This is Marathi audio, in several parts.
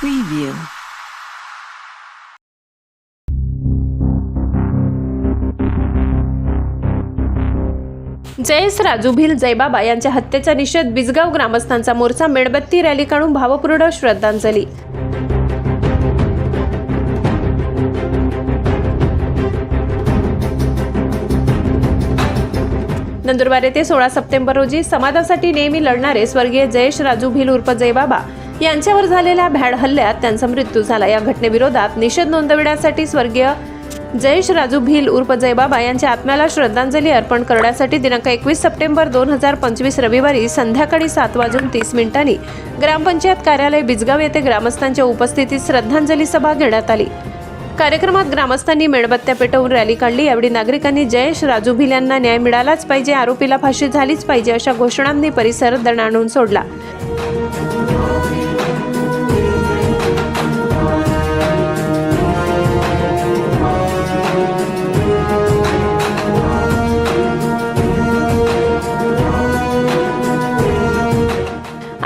Preview. जयस राजुभिल जयबाबा यांच्या हत्येचा निषेध बिजगाव ग्रामस्थांचा मोर्चा मेणबत्ती रॅली काढून भावपूर्ण श्रद्धांजली. नंदुरबार येथे सोळा सप्टेंबर रोजी समाजासाठी नेहमी लढणारे स्वर्गीय जयेश राजू भिल उर्फ जयबाबा यांच्यावर झालेल्या भ्याड हल्ल्यात त्यांचा मृत्यू झाला. या घटनेविरोधात निषेध नोंदविण्यासाठी स्वर्गीय जयेश राजू भिल उर्फ जयबाबा यांच्या आत्म्याला श्रद्धांजली अर्पण करण्यासाठी दिनांक एकवीस सप्टेंबर दोन हजार पंचवीस रविवारी संध्याकाळी सात वाजून तीस मिनिटांनी ग्रामपंचायत कार्यालय बिजगाव येथे ग्रामस्थांच्या उपस्थितीत श्रद्धांजली सभा घेण्यात आली. कार्यक्रमात ग्रामस्थांनी मेणबत्त्या पेटवून रॅली काढली. यावेळी नागरिकांनी जयेश राजू भिल यांना न्याय मिळालाच पाहिजे आरोपीला फाशी झालीच पाहिजे अशा घोषणांनी परिसर दणाणून सोडला.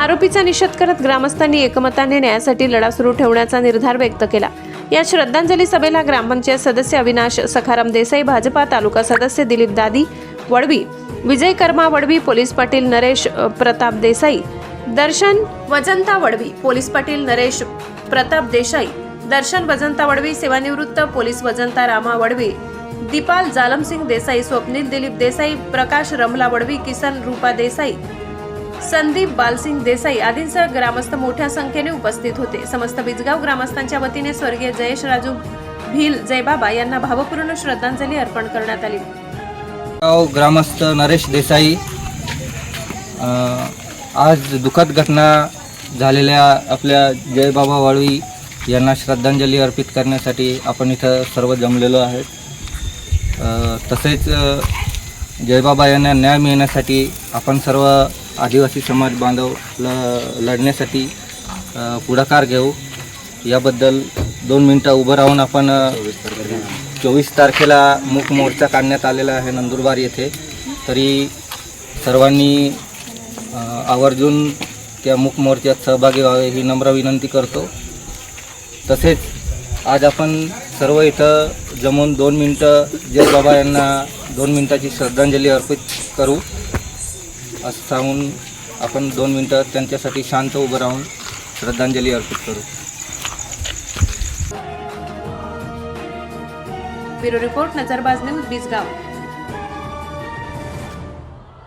आरोपीचा निषेध करत ग्रामस्थांनी एकमताने न्यायासाठी लढा सुरू ठेवण्याचा निर्धार व्यक्त केला. या श्रद्धांजली सभेला ग्रामपंचायत सदस्य अविनाश सखाराम देसाई भाजपा तालुका सदस्य दिलीप दादी वडवी विजय कर्मा वडवी पोलीस पाटील नरेश प्रताप देसाई दर्शन वजंता वडवी पोलीस पाटील नरेश प्रताप देसाई दर्शन वजंता वडवी सेवानिवृत्त पोलीस वजंता रामा वडवी दीपाल जालमसिंग देसाई स्वप्नील दिलीप देसाई प्रकाश रमला वडवी किसन रूपा देसाई संदीप बालसिंग देसाई आदींसह ग्रामस्थ मोठ्या संख्येने उपस्थित होते. समस्त बिजगाव ग्रामस्थांच्या वतीने स्वर्गीय जयेश राजू भील जयबाबा यांना भावपूर्ण श्रद्धांजली अर्पण करण्यात आली. गाव ग्रामस्थ नरेश देसाई आज दुःखद घटना झालेल्या आपल्या जयबाबा वाळवी यांना श्रद्धांजली अर्पित करण्यासाठी आपण इथं सर्व जमलेलो आहेत. तसेच जयबाबा यांना न्याय मिळण्यासाठी आपण सर्व आदिवासी समाज बांधव ल लढण्यासाठी पुढाकार घेऊ. याबद्दल दोन मिनटं उभं राहून आपण चोवीस तारखेला मूक मोर्चा काढण्यात आलेला आहे नंदुरबार येथे. तरी सर्वांनी आवर्जून त्या मूक मोर्चात सहभागी व्हावे ही नम्र विनंती करतो. तसेच आज आपण सर्व इथं जमून दोन मिनटं जय बाबा यांना दोन मिनटाची श्रद्धांजली अर्पित करू. असं सांगून आपण दोन मिनटं त्यांच्यासाठी शांत उभं राहून श्रद्धांजली अर्पित करू. Bureau report Nazarbaz news Bijgaon.